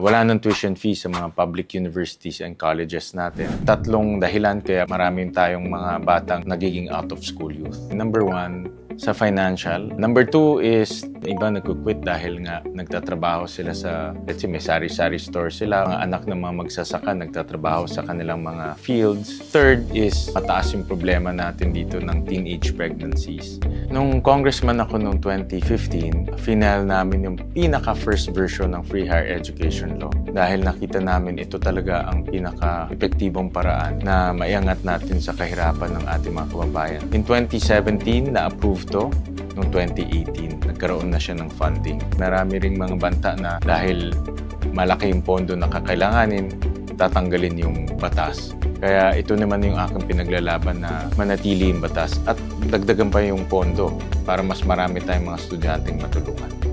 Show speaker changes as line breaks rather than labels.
Wala nang tuition fee sa mga public universities and colleges natin. Tatlong dahilan kaya maraming tayong mga batang nagiging out of school youth. Number one, sa financial. Number two is, iba nagkukwit dahil nga nagtatrabaho sila sa, let's say may sari-sari store sila. Mga anak ng mga magsasaka nagtatrabaho sa kanilang mga fields. Third is, mataas yung problema natin dito ng teenage pregnancies. Nung congressman ako noong 2015, final namin yung pinaka-first version ng free higher education law. Dahil nakita namin ito talaga ang pinaka-epektibong paraan na maiangat natin sa kahirapan ng ating mga kababayan. In 2017, na-approve to. Noong 2018, nagkaroon na siya ng funding. Marami ring mga banta na dahil malaki yung pondo na kakailanganin, tatanggalin yung batas. Kaya ito naman yung aking pinaglalaban na manatili yung batas at dagdagan pa yung pondo para mas marami tayong mga estudyanteng matulungan.